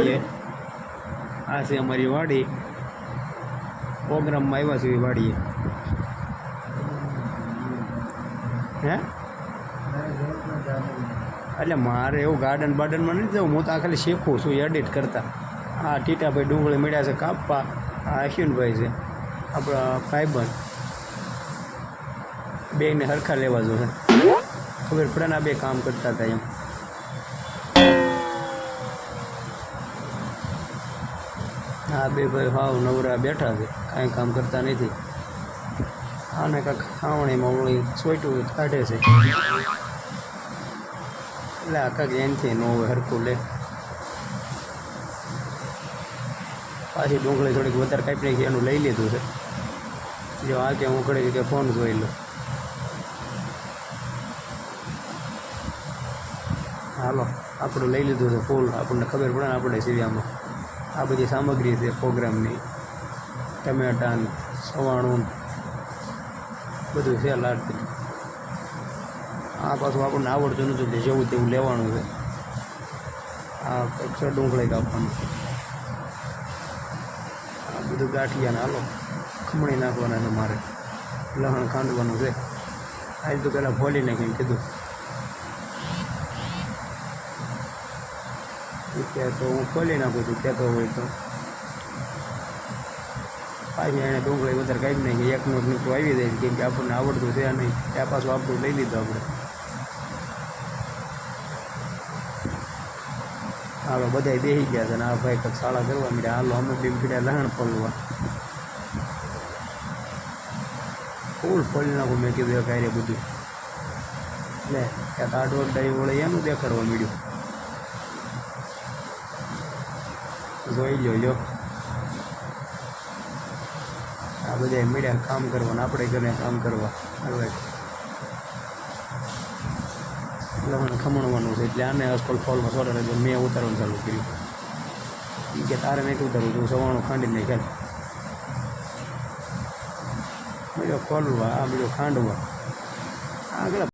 વાડીએ. આ છે અમારી વાડી. પ્રોગ્રામમાં આવ્યા છીએ વાડીએ. હે? એટલે મારે એવું ગાર્ડન બાર્ડનમાં નથી જવું. હું તો ખાલી શીખું છું એડિટ કરતા. આ ટીટાભાઈ ડુંગળી મળ્યા છે કાપવા. આ અશ્વિનભાઈ છે. આપણા ભાઈબંધ. બેને હરખા લેવા જોશે ખબર પડે ને આ બે કામ કરતા હતા એમ. આ બે ભાઈ હાવ નવરા બેઠા છે, કાંઈ કામ કરતા નથી. આને કાંઈક ખાવણીમાં ઓળી સોયટું કાઢે છે. એટલે આ કાંઈક એનથી ન હોય, હરખું લે. પાછી ડુંગળી થોડીક વધારે કાપી નાખી, એનું લઈ લીધું છે. જો આ કે હું ઘડી કે ફોન જોઈ લો હાલો, આપણું લઈ લીધું છે ફૂલ, આપણને ખબર પડે ને આપણે સીરિયામાં આ બધી સામગ્રી છે પ્રોગ્રામની. ટમેટા ને સવાણું બધું છે લાડ બધું આ પાછું આપણને આવડતું નથી, એટલે જેવું તેવું લેવાનું છે. આ પક્ષ ડુંગળી કાપવાનું. આ બધું ગાંઠિયાને હાલો, ખમણી નાખવાના મારે. લહણ ખાંડવાનું છે. આજ તો પહેલાં ફોલી નાખીને કીધું. કે તો હું ખોલી નાખું છું કહેતો હોય તો. પાછી એને ડુંગળી વધારે કાઢી નાખી એકનું એક નીચું આવી જાય, કેમ કે આપણને આવડતું છે નહીં, ત્યાં પાછું આપણું લઈ લીધું આપણે. હાલો બધા બેસી ગયા છે ને આ ભાઈ કંઈક શાળા કરવા માંડ્યા. હાલો, અમે બીમ પીડ્યા લહણ ફોલવા ફૂલ ફોલી નાખું મેં કીધું કાર્ય બધું. એટલે ત્યાં તો આડોડ ડાઈ વળે એનું દેખાડવા મળ્યું જોઈ લો આ બધા મીડિયા કામ કરવાનું આપણે ઘરે કામ કરવા. હવે લમણ ખમણવાનું છે એટલે આને અસ્કોલ ફોલમાં સોડે એટલે મેં ઉતારવાનું ચાલુ કર્યું. એ કે તારે નહીં ઉતારવું તું, સવાણું ખાંડી નહીં ખેલ બીજો ખોલવા આ બીજો ખાંડવા. આગળ